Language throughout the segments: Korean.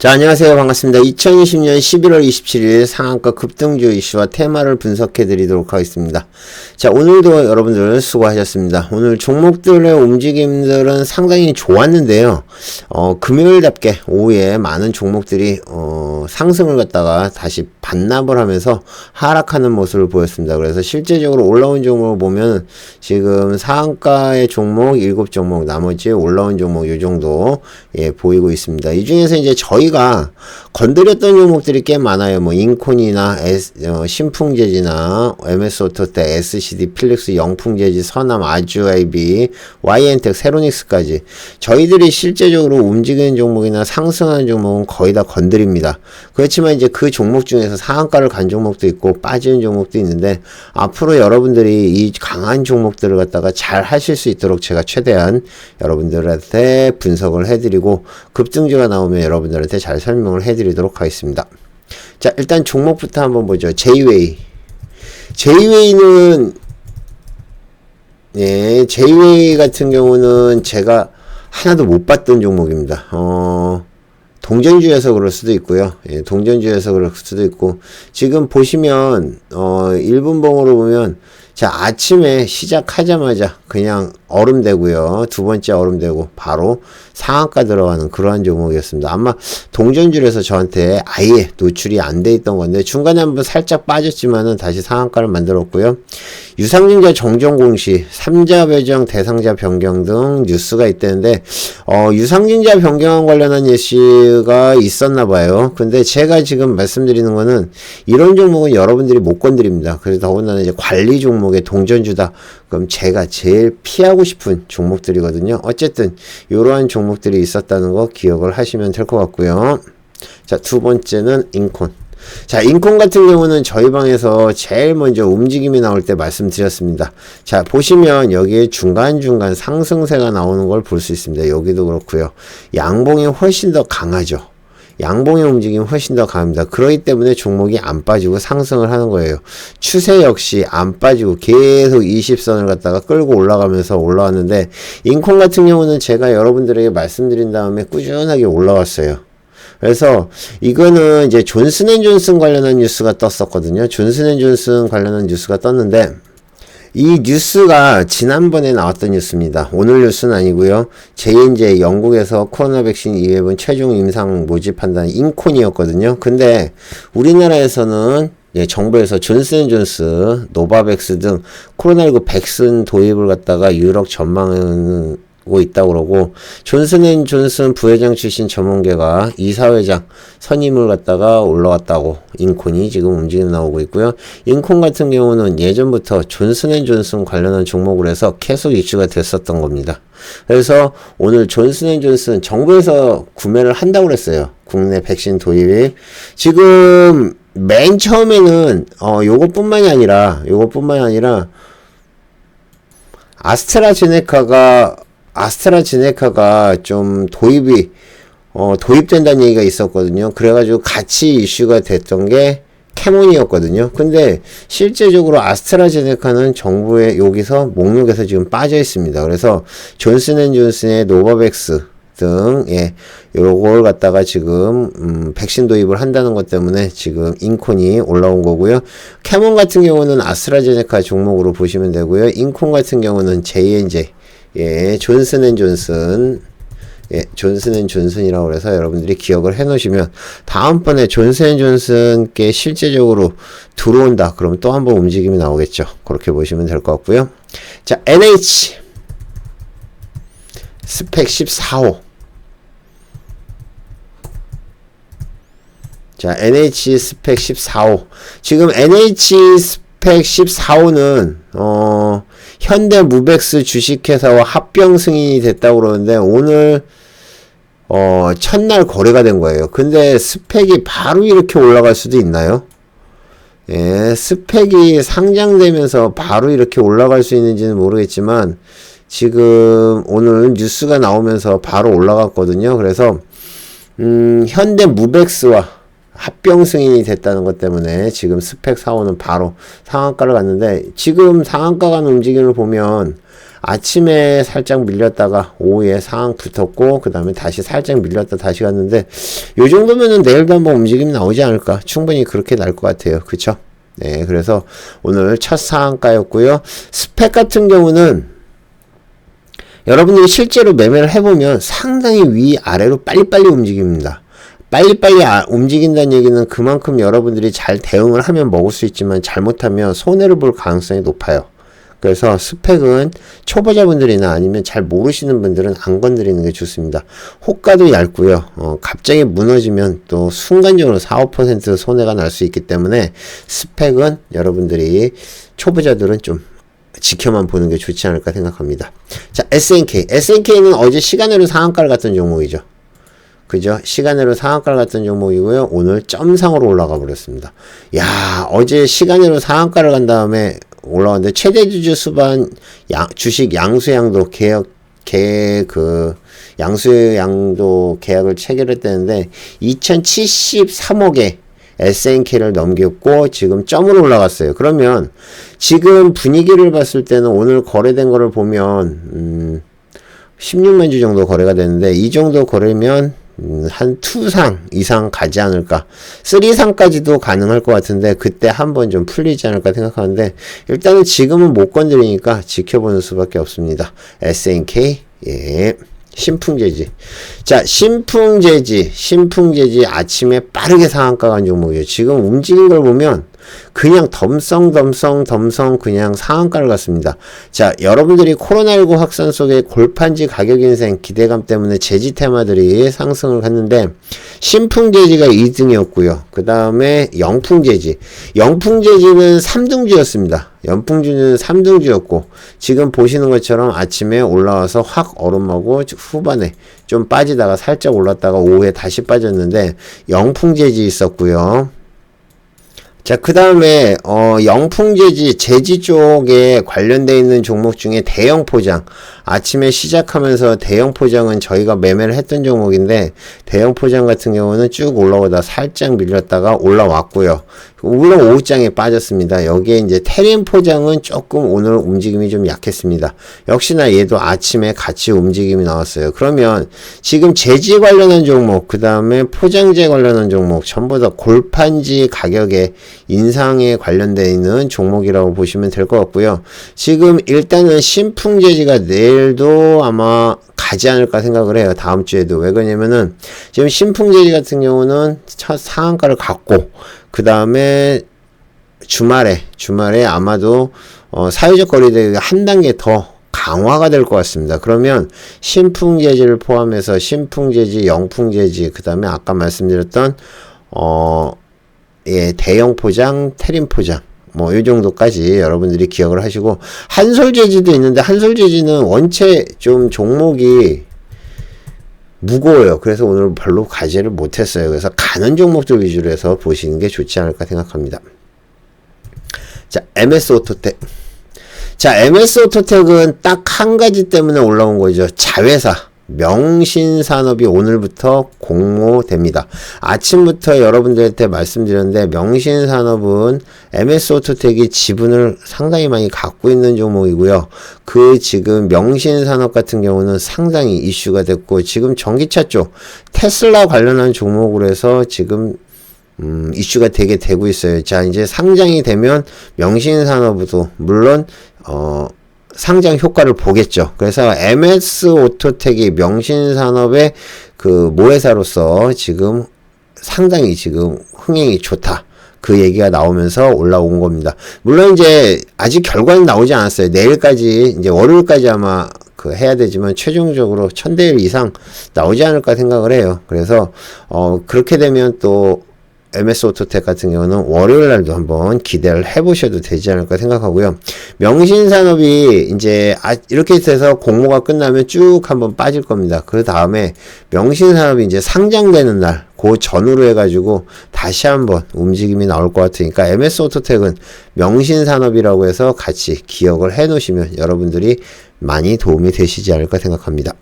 자, 안녕하세요. 반갑습니다. 2020년 11월 27일 상한가 급등주 이슈와 테마를 분석해 드리도록 하겠습니다. 자, 오늘도 여러분들 수고하셨습니다. 오늘 종목들의 움직임들은 상당히 좋았는데요. 어, 금요일답게 오후에 많은 종목들이, 어, 상승을 갖다가 다시 반납을 하면서 하락하는 모습을 보였습니다. 그래서 실제적으로 올라온 종목을 보면 지금 상한가의 종목 7종목, 나머지 올라온 종목 이 정도, 예, 보이고 있습니다. 이 중에서 이제 저희 저희가 건드렸던 종목들이 꽤 많아요. 뭐 인콘이나 어, 신풍제지나 MS오토텍, SCD, 필릭스, 영풍제지, 선암, 아주아이비, YN텍, 세로닉스까지 저희들이 실제적으로 움직이는 종목이나 상승하는 종목은 거의 다 건드립니다. 그렇지만 이제 그 종목 중에서 상한가를 간 종목도 있고 빠지는 종목도 있는데 앞으로 여러분들이 이 강한 종목들을 갖다가 잘 하실 수 있도록 제가 최대한 여러분들한테 분석을 해드리고 급등주가 나오면 여러분들한테 잘 설명을 해드리 도록 하겠습니다. 자, 일단 종목부터 한번 보죠. 제이웨이. 제이웨이는, 예, 제이웨이 같은 경우는 제가 하나도 못 봤던 종목입니다. 어, 동전주에서 그럴 수도 있고요. 예, 동전주에서 그럴 수도 있고, 지금 보시면, 어, 1분봉으로 보면, 자, 아침에 시작하자마자 그냥 얼음 되고요. 두 번째 얼음 되고 바로 상한가 들어가는 그러한 종목이었습니다. 아마 동전줄에서 저한테 아예 노출이 안 돼 있던 건데 중간에 한번 살짝 빠졌지만은 다시 상한가를 만들었고요. 유상증자 정정 공시, 삼자 배정, 대상자 변경 등 뉴스가 있다는데 어, 유상증자 변경 관련한 예시가 있었나 봐요. 근데 제가 지금 말씀드리는 거는 이런 종목은 여러분들이 못 건드립니다. 그래서 더군다나 이제 관리 종목의 동전주다. 그럼 제가 제일 피하고 싶은 종목들이거든요. 어쨌든 이러한 종목들이 있었다는 거 기억을 하시면 될 것 같고요. 자, 두 번째는 인콘. 자, 인콘 같은 경우는 저희 방에서 제일 먼저 움직임이 나올 때 말씀드렸습니다. 자, 보시면 여기에 중간중간 상승세가 나오는 걸 볼 수 있습니다. 여기도 그렇고요. 양봉이 훨씬 더 강하죠. 양봉의 움직임이 훨씬 더 강합니다. 그렇기 때문에 종목이 안 빠지고 상승을 하는 거예요. 추세 역시 안 빠지고 계속 20선을 갖다가 끌고 올라가면서 올라왔는데 인콘 같은 경우는 제가 여러분들에게 말씀드린 다음에 꾸준하게 올라왔어요. 그래서 이거는 이제 존슨앤존슨 관련한 뉴스가 떴었거든요. 존슨앤존슨 관련한 뉴스가 떴는데 이 뉴스가 지난번에 나왔던 뉴스입니다. 오늘 뉴스는 아니고요. 제2제 영국에서 코로나 백신 2회분 최종 임상 모집 판단 인콘이었거든요. 근데 우리나라에서는 예, 정부에서 존슨앤존스, 노바백스 등 코로나19 백신 도입을 갖다가 유럽 전망은 고 있다고 그러고 존슨 존슨 부회장 출신 전문계가 이사회장 선임을 갖다가 올라왔다고 인콘이 지금 움직임 나오고 있고요. 인콘 같은 경우는 예전부터 존슨 존슨 관련한 종목을 해서 계속 이슈가 됐었던 겁니다. 그래서 오늘 존슨 존슨 정부에서 구매를 한다고 그랬어요. 국내 백신 도입이 지금 맨 처음에는 어 요것뿐만이 아니라 요것뿐만이 아니라 아스트라제네카가 아스트라제네카가 좀 도입이 어, 도입된다는 얘기가 있었거든요. 그래가지고 같이 이슈가 됐던 게 캐몬이었거든요. 근데 실제적으로 아스트라제네카는 정부의 여기서 목록에서 지금 빠져 있습니다. 그래서 존슨앤존슨의 노바백스 등, 예, 요걸 갖다가 지금, 음, 백신 도입을 한다는 것 때문에 지금 인콘이 올라온 거고요. 캐몬 같은 경우는 아스트라제네카 종목으로 보시면 되고요. 인콘 같은 경우는 J&J, 예, 존슨 앤 존슨. 예, 존슨 앤 존슨이라고 그래서 여러분들이 기억을 해 놓으시면 다음번에 존슨 앤 존슨께 실제적으로 들어온다. 그러면 또 한번 움직임이 나오겠죠. 그렇게 보시면 될 것 같고요. 자, NH 스펙 14호. 자, NH 스펙 14호. 지금 NH 스펙 14호는 어 현대 무백스 주식회사와 합병 승인이 됐다고 그러는데 오늘 어 첫날 거래가 된 거예요. 근데 스펙이 바로 이렇게 올라갈 수도 있나요? 예, 스펙이 상장되면서 바로 이렇게 올라갈 수 있는지는 모르겠지만 지금 오늘 뉴스가 나오면서 바로 올라갔거든요. 그래서 음, 현대 무백스와 합병 승인이 됐다는 것 때문에 지금 스펙 사원은 바로 상한가를 갔는데 지금 상한가 가는 움직임을 보면 아침에 살짝 밀렸다가 오후에 상황 붙었고 그 다음에 다시 살짝 밀렸다 다시 갔는데 요 정도면은 내일도 한번 움직임이 나오지 않을까? 충분히 그렇게 날 것 같아요. 그쵸? 네 그래서 오늘 첫 상한가였고요. 스펙 같은 경우는 여러분들이 실제로 매매를 해보면 상당히 위아래로 빨리빨리 움직입니다 빨리빨리 아, 움직인다는 얘기는 그만큼 여러분들이 잘 대응을 하면 먹을 수 있지만 잘못하면 손해를 볼 가능성이 높아요. 그래서 스펙은 초보자분들이나 아니면 잘 모르시는 분들은 안 건드리는 게 좋습니다. 호가도 얇고요. 어, 갑자기 무너지면 또 순간적으로 4, 5% 손해가 날 수 있기 때문에 스펙은 여러분들이 초보자들은 좀 지켜만 보는 게 좋지 않을까 생각합니다. 자, SNK. SNK는 어제 시간으로 상한가를 갔던 종목이죠. 그죠? 시간으로 상한가를 갔던 종목이고요. 오늘 점상으로 올라가 버렸습니다. 야, 어제 시간으로 상한가를 간 다음에 올라왔는데 최대 주주 수반 양, 주식 양수양도 계약 계그 양수양도 계약을 체결했다는데 2073억에 SNK를 넘겼고 지금 점으로 올라갔어요. 그러면 지금 분위기를 봤을 때는 오늘 거래된 거를 보면 음 16만 주 정도 거래가 되는데 이 정도 거래면 음, 한 투상 이상 가지 않을까. 쓰리상까지도 가능할 것 같은데 그때 한번 좀 풀리지 않을까 생각하는데 일단은 지금은 못 건드리니까 지켜보는 수밖에 없습니다. SNK 예. 신풍제지. 자, 신풍제지. 신풍제지 아침에 빠르게 상한가 간 종목이에요. 지금 움직인 걸 보면 그냥 덤성덤성 덤성 그냥 상한가를 갔습니다. 자, 여러분들이 코로나19 확산 속에 골판지 가격 인생 기대감 때문에 제지 테마들이 상승을 했는데 신풍제지가 2등이었고요. 그 다음에 영풍제지. 영풍제지는 3등주였습니다. 연풍주는 3등주였고 지금 보시는 것처럼 아침에 올라와서 확 얼음하고 후반에 좀 빠지다가 살짝 올랐다가 오후에 다시 빠졌는데 영풍제지 있었고요. 자, 그 다음에, 어, 영풍제지, 제지 쪽에 관련되어 있는 종목 중에 대형 포장. 아침에 시작하면서 대형 포장은 저희가 매매를 했던 종목인데, 대형 포장 같은 경우는 쭉 올라오다 살짝 밀렸다가 올라왔고요. 물론 오후장에 빠졌습니다. 여기에 이제 테린 포장은 조금 오늘 움직임이 좀 약했습니다. 역시나 얘도 아침에 같이 움직임이 나왔어요. 그러면 지금 제지 관련한 종목, 그 다음에 포장재 관련한 종목, 전부 다 골판지 가격에 인상에 관련되어 있는 종목이라고 보시면 될 것 같고요. 지금 일단은 신풍제지가 내일도 아마 가지 않을까 생각을 해요. 다음 주에도. 왜 그러냐면은 지금 신풍제지 같은 경우는 첫 상한가를 갖고 그 다음에 주말에 주말에 아마도 어, 사회적 거리두기가 한 단계 더 강화가 될 것 같습니다. 그러면 신풍제지를 포함해서 신풍제지, 영풍제지, 그 다음에 아까 말씀드렸던 어, 예, 대형 포장, 테림 포장, 뭐, 이 정도까지 여러분들이 기억을 하시고, 한솔제지도 있는데, 한솔제지는 원체 좀 종목이 무거워요. 그래서 오늘 별로 가지를 못했어요. 그래서 가는 종목들 위주로 해서 보시는 게 좋지 않을까 생각합니다. 자, MS 오토텍. 자, MS 오토텍은 딱 한 가지 때문에 올라온 거죠. 자회사. 명신 산업이 오늘부터 공모됩니다. 아침부터 여러분들한테 말씀드렸는데 명신 산업은 MS오토텍이 지분을 상당히 많이 갖고 있는 종목이고요. 그 지금 명신 산업 같은 경우는 상당히 이슈가 됐고 지금 전기차 쪽 테슬라 관련한 종목으로 해서 지금 음, 이슈가 되게 되고 있어요. 자, 이제 상장이 되면 명신산업도 물론 어 상장 효과를 보겠죠. 그래서 MS 오토텍이 명신산업의 그 모회사로서 지금 상당히 지금 흥행이 좋다. 그 얘기가 나오면서 올라온 겁니다. 물론 이제 아직 결과는 나오지 않았어요. 내일까지 이제 월요일까지 아마 그 해야 되지만 최종적으로 천 대 일 이상 나오지 않을까 생각을 해요. 그래서 어 그렇게 되면 또 MS 오토텍 같은 경우는 월요일 날도 한번 기대를 해보셔도 되지 않을까 생각하고요. 명신산업이 이제 아, 이렇게 돼서 공모가 끝나면 쭉 한번 빠질 겁니다. 그 다음에 명신산업이 이제 상장되는 날, 그 전후로 해가지고 다시 한번 움직임이 나올 것 같으니까 MS 오토텍은 명신산업이라고 해서 같이 기억을 해 놓으시면 여러분들이 많이 도움이 되시지 않을까 생각합니다.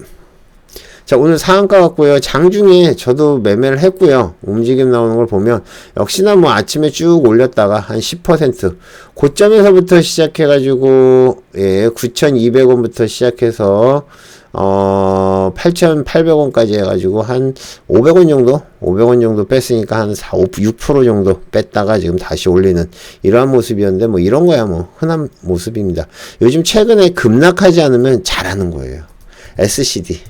자, 오늘 상한가 같고요. 장중에 저도 매매를 했고요. 움직임 나오는 걸 보면 역시나 뭐 아침에 쭉 올렸다가 한 10% 고점에서부터 시작해가지고 예, 9,200원부터 시작해서 어, 8,800원까지 해가지고 한 500원 정도? 500원 정도 뺐으니까 한 4, 5, 6% 정도 뺐다가 지금 다시 올리는 이러한 모습이었는데 뭐 이런 거야 뭐 흔한 모습입니다. 요즘 최근에 급락하지 않으면 잘하는 거예요. SCD.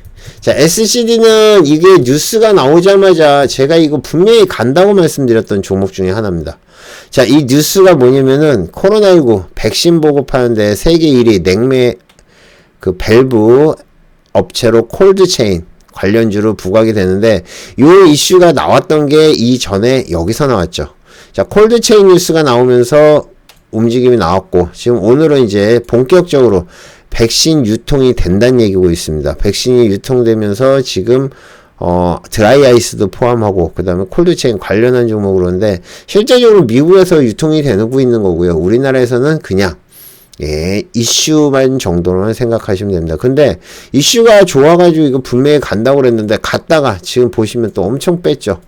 자, SCD는 이게 뉴스가 나오자마자 제가 이거 분명히 간다고 말씀드렸던 종목 중에 하나입니다. 자, 이 뉴스가 뭐냐면은 코로나19 백신 보급하는데 세계 1위 냉매 그 밸브 업체로 콜드체인 관련주로 부각이 되는데 요 이슈가 나왔던 게 이전에 여기서 나왔죠. 자, 콜드체인 뉴스가 나오면서 움직임이 나왔고 지금 오늘은 이제 본격적으로 백신 유통이 된다는 얘기고 있습니다. 백신이 유통되면서 지금 어, 드라이 아이스도 포함하고, 그 다음에 콜드체인 관련한 종목으로인데, 실제적으로 미국에서 유통이 되고 있는 거고요. 우리나라에서는 그냥, 예, 이슈만 정도로만 생각하시면 됩니다. 근데, 이슈가 좋아가지고 이거 분명히 간다고 그랬는데, 갔다가 지금 보시면 또 엄청 뺐죠.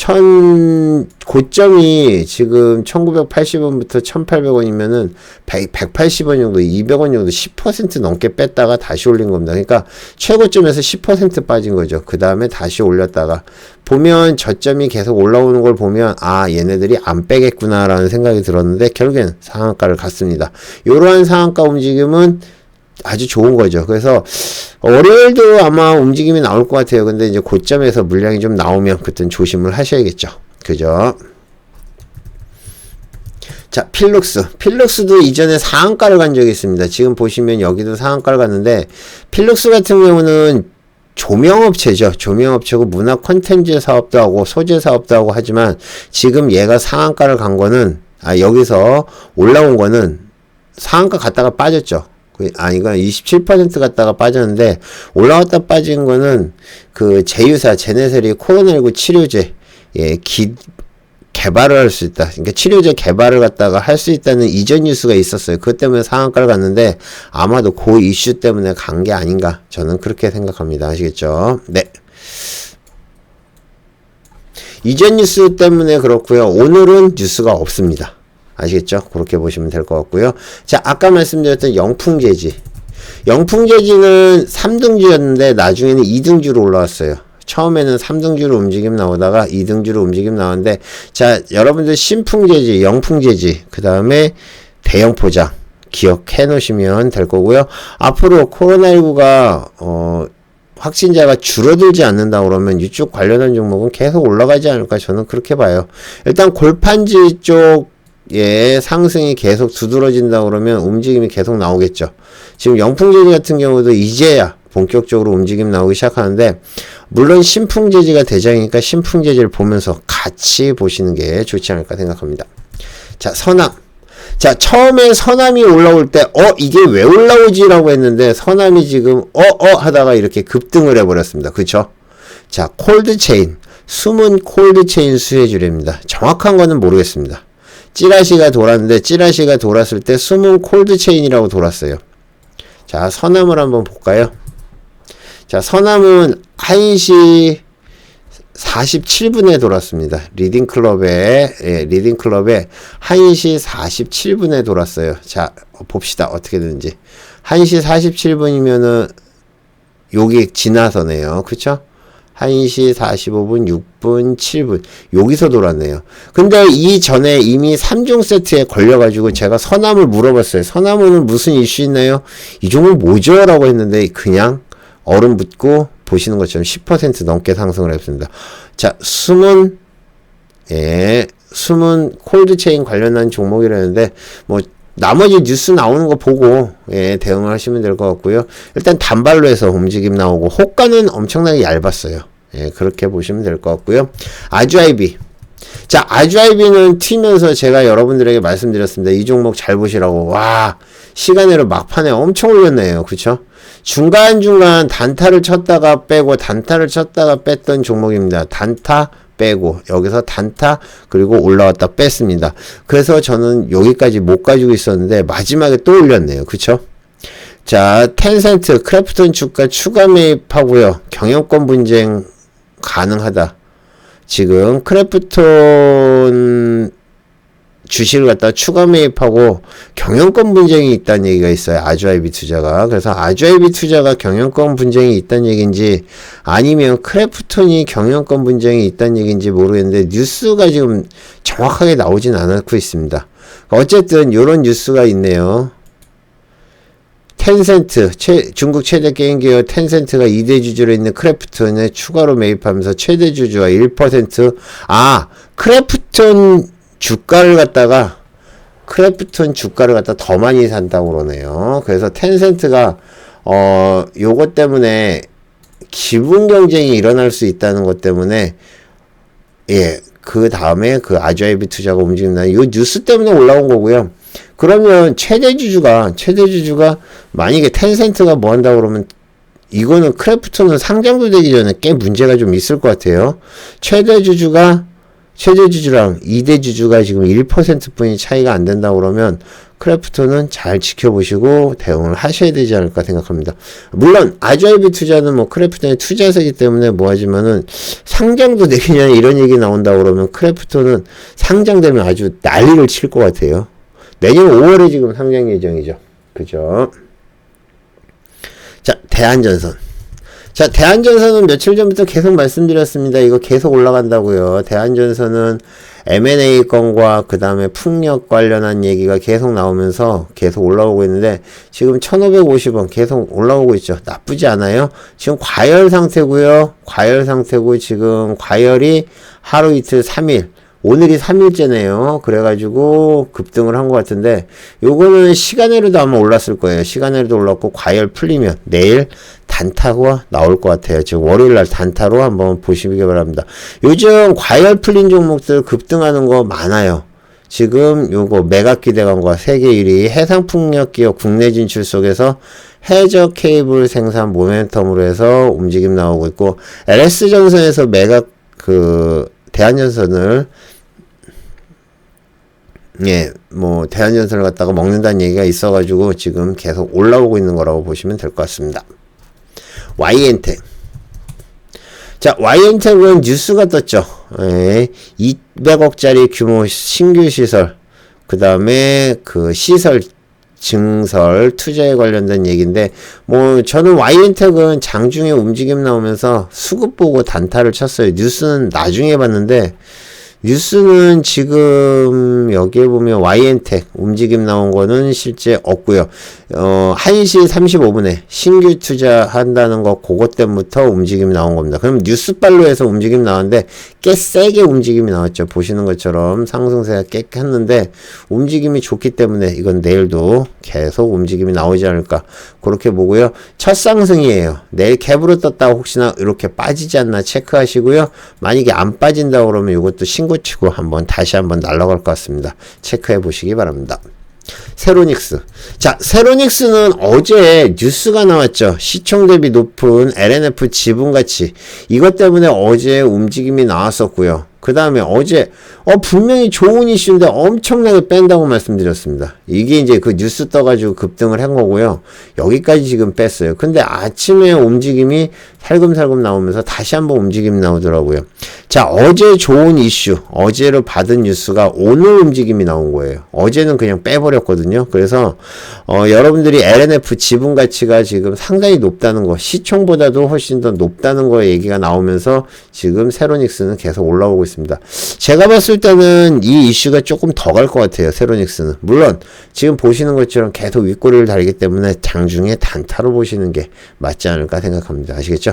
천 고점이 지금 1980원부터 1800원이면은 100, 180원 정도, 200원 정도 10% 넘게 뺐다가 다시 올린 겁니다. 그러니까 최고점에서 10% 빠진 거죠. 그 다음에 다시 올렸다가 보면 저점이 계속 올라오는 걸 보면 아 얘네들이 안 빼겠구나라는 생각이 들었는데 결국엔 상한가를 갔습니다. 이러한 상한가 움직임은 아주 좋은 거죠. 그래서 월요일도 아마 움직임이 나올 것 같아요. 근데 이제 고점에서 물량이 좀 나오면 그땐 조심을 하셔야겠죠. 그죠? 자, 필룩스. 필룩스도 이전에 상한가를 간 적이 있습니다. 지금 보시면 여기도 상한가를 갔는데, 필룩스 같은 경우는 조명업체죠. 조명업체고 문화 콘텐츠 사업도 하고 소재 사업도 하고 하지만 지금 얘가 상한가를 간 거는, 아, 여기서 올라온 거는 상한가 갔다가 빠졌죠. 그, 아, 이건 27% 갔다가 빠졌는데, 올라왔다 빠진 거는, 그, 제휴사, 제네셀이 코로나19 치료제, 예, 기, 개발을 할 수 있다. 그러니까 치료제 개발을 갖다가 할 수 있다는 이전 뉴스가 있었어요. 그것 때문에 상한가를 갔는데, 아마도 그 이슈 때문에 간 게 아닌가. 저는 그렇게 생각합니다. 아시겠죠? 네. 이전 뉴스 때문에 그렇고요. 오늘은 뉴스가 없습니다. 아시겠죠? 그렇게 보시면 될 것 같고요. 자, 아까 말씀드렸던 영풍재지. 영풍재지는 3등주였는데 나중에는 2등주로 올라왔어요. 처음에는 3등주로 움직임 나오다가 2등주로 움직임 나오는데 자, 여러분들 신풍재지, 영풍재지, 그 다음에 대형포장 기억해 놓으시면 될 거고요. 앞으로 코로나19가 어 확진자가 줄어들지 않는다 그러면 이쪽 관련한 종목은 계속 올라가지 않을까 저는 그렇게 봐요. 일단 골판지 쪽 예, 상승이 계속 두드러진다 그러면 움직임이 계속 나오겠죠. 지금 영풍제지 같은 경우도 이제야 본격적으로 움직임 나오기 시작하는데 물론 신풍제지가 대장이니까 신풍제지를 보면서 같이 보시는 게 좋지 않을까 생각합니다. 자, 서남. 자, 처음에 서남이 올라올 때, 어, 이게 왜 올라오지라고 했는데, 서남이 지금, 어, 어, 하다가 이렇게 급등을 해버렸습니다. 그쵸? 자, 콜드체인. 숨은 콜드체인 수혜주례입니다. 정확한 거는 모르겠습니다. 찌라시가 돌았는데 찌라시가 돌았을 때 숨은 콜드 체인이라고 돌았어요. 자, 서남을 한번 볼까요? 자, 서남은 1시 47분에 돌았습니다. 리딩 클럽에, 예, 리딩 클럽에 1시 47분에 돌았어요. 자, 봅시다. 어떻게 되는지. 1시 47분이면은, 여기 지나서네요. 그쵸? 1시 45분, 6분, 7분. 여기서 돌았네요. 근데 이 전에 이미 3종 세트에 걸려가지고 제가 서남을 물어봤어요. 서남은 무슨 이슈 있나요? 이 종은 뭐죠? 라고 했는데 그냥 얼음 붙고 보시는 것처럼 10% 넘게 상승을 했습니다. 자, 숨은, 예, 숨은 콜드체인 관련한 종목이라는데, 뭐, 나머지 뉴스 나오는 거 보고 예, 대응을 하시면 될 것 같고요. 일단 단발로 해서 움직임 나오고 호가는 엄청나게 얇았어요. 예, 그렇게 보시면 될 것 같고요. 아주아이비. 자, 아주아이비는 튀면서 제가 여러분들에게 말씀드렸습니다. 이 종목 잘 보시라고. 와, 시간으로 막판에 엄청 올렸네요. 그쵸? 중간중간 단타를 쳤다가 빼고 단타를 쳤다가 뺐던 종목입니다. 단타 빼고 여기서 단타 그리고 올라왔다 뺐습니다. 그래서 저는 여기까지 못 가지고 있었는데 마지막에 또 올렸네요. 그쵸? 자, 텐센트, 크래프톤 주가 추가 매입하고요. 경영권 분쟁 가능하다. 지금 크래프톤 주식을 갖다 추가 매입하고 경영권 분쟁이 있다는 얘기가 있어요. 아주아이비 투자가. 그래서 아주아이비 투자가 경영권 분쟁이 있다는 얘기인지 아니면 크래프톤이 경영권 분쟁이 있다는 얘기인지 모르겠는데 뉴스가 지금 정확하게 나오진 않고 있습니다. 어쨌든 이런 뉴스가 있네요. 텐센트, 최, 중국 최대 게임 기업 텐센트가 2대 주주로 있는 크래프톤에 추가로 매입하면서 최대 주주와 1%, 아, 크래프톤 주가를 갖다가, 크래프톤 주가를 갖다 더 많이 산다고 그러네요. 그래서 텐센트가, 어, 요것 때문에 기분 경쟁이 일어날 수 있다는 것 때문에, 예, 그 다음에 그 아주아이비 투자가 움직인다. 이 뉴스 때문에 올라온 거고요. 그러면 최대 주주가 최대 주주가 만약에 텐센트가 뭐 한다 그러면 이거는 크래프톤은 상장도 되기 전에 꽤 문제가 좀 있을 것 같아요. 최대 주주가 최대 주주랑 2대 주주가 지금 1%뿐이 차이가 안 된다 그러면 크래프톤은 잘 지켜보시고 대응을 하셔야 되지 않을까 생각합니다. 물론 아주아이비 투자는 뭐 크래프톤의 투자세기 때문에 뭐 하지만은 상장도 되겠냐 이런 얘기 나온다 그러면 크래프톤은 상장되면 아주 난리를 칠 것 같아요. 내년 5월에 지금 상장 예정이죠. 그죠? 자, 대한전선. 자, 대한전선은 며칠 전부터 계속 말씀드렸습니다. 이거 계속 올라간다고요. 대한전선은 M&A 건과 그 다음에 풍력 관련한 얘기가 계속 나오면서 계속 올라오고 있는데 지금 1550원 계속 올라오고 있죠. 나쁘지 않아요. 지금 과열 상태고요. 과열 상태고 지금 과열이 하루 이틀 3일 오늘이 3일째네요. 그래가지고 급등을 한 것 같은데 요거는 시간으로도 아마 올랐을 거예요. 시간으로도 올랐고 과열 풀리면 내일 단타가 나올 것 같아요. 지금 월요일날 단타로 한번 보시기 바랍니다. 요즘 과열 풀린 종목들 급등하는 거 많아요. 지금 요거 매각기대감과 세계 1위 해상풍력 기업 국내 진출 속에서 해저 케이블 생산 모멘텀으로 해서 움직임 나오고 있고 LS전선에서 매각 그 대한전선을 예, 뭐 대한전선을 갖다가 먹는다는 얘기가 있어가지고 지금 계속 올라오고 있는 거라고 보시면 될 것 같습니다. YN텍. 자, YN텍은 뉴스가 떴죠. 예, 200억짜리 규모 신규 시설, 그 다음에 그 시설 증설 투자에 관련된 얘기인데 뭐 저는 YN텍은 장중에 움직임 나오면서 수급 보고 단타를 쳤어요. 뉴스는 나중에 봤는데 뉴스는 지금 여기에 보면 YN텍 움직임 나온 거는 실제 없고요. 어, 1시 35분에 신규 투자한다는 거 그것 때부터 움직임이 나온 겁니다. 그럼 뉴스발로 해서 움직임 나왔는데 꽤 세게 움직임이 나왔죠. 보시는 것처럼 상승세가 꽤 컸는데 움직임이 좋기 때문에 이건 내일도 계속 움직임이 나오지 않을까 그렇게 보고요. 첫 상승이에요. 내일 갭으로 떴다가 혹시나 이렇게 빠지지 않나 체크하시고요. 만약에 안 빠진다 그러면 이것도 신고 치고 한번 다시 한번 날아갈 것 같습니다. 체크해 보시기 바랍니다. 세로닉스. 자, 세로닉스는 어제 뉴스가 나왔죠. 시총 대비 높은 LNF 지분 가치. 이것 때문에 어제 움직임이 나왔었고요. 그 다음에 어제 어 분명히 좋은 이슈인데 엄청나게 뺀다고 말씀드렸습니다. 이게 이제 그 뉴스 떠가지고 급등을 한 거고요. 여기까지 지금 뺐어요. 근데 아침에 움직임이 살금살금 나오면서 다시 한번 움직임이 나오더라고요. 자 어제 좋은 이슈 어제로 받은 뉴스가 오늘 움직임이 나온 거예요. 어제는 그냥 빼버렸거든요. 그래서 어 여러분들이 LNF 지분 가치가 지금 상당히 높다는 거 시총보다도 훨씬 더 높다는 거 얘기가 나오면서 지금 세로닉스는 계속 올라오고 있습니다. 제가 봤을 때는 이 이슈가 조금 더 갈 것 같아요. 세로닉스는. 물론 지금 보시는 것처럼 계속 윗꼬리를 달기 때문에 장중에 단타로 보시는 게 맞지 않을까 생각합니다. 아시겠죠?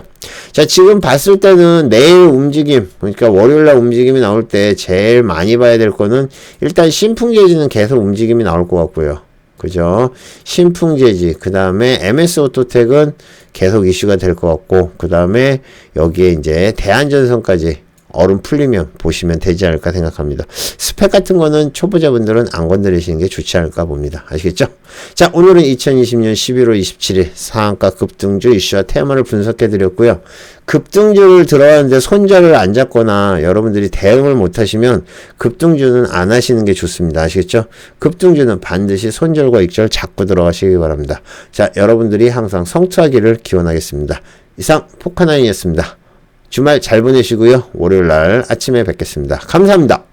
자, 지금 봤을 때는 내일 움직임, 그러니까 월요일날 움직임이 나올 때 제일 많이 봐야 될 거는 일단 신풍제지는 계속 움직임이 나올 것 같고요. 그죠? 신풍제지, 그 다음에 MS 오토텍은 계속 이슈가 될 것 같고, 그 다음에 여기에 이제 대한전선까지 얼음 풀리면 보시면 되지 않을까 생각합니다. 스펙 같은 거는 초보자분들은 안 건드리시는 게 좋지 않을까 봅니다. 아시겠죠? 자, 오늘은 2020년 11월 27일 상한가 급등주 이슈와 테마를 분석해 드렸고요. 급등주를 들어가는데 손절을 안 잡거나 여러분들이 대응을 못 하시면 급등주는 안 하시는 게 좋습니다. 아시겠죠? 급등주는 반드시 손절과 익절 잡고 들어가시기 바랍니다. 자, 여러분들이 항상 성투하기를 기원하겠습니다. 이상 포카나인이었습니다. 주말 잘 보내시고요. 월요일 날 아침에 뵙겠습니다. 감사합니다.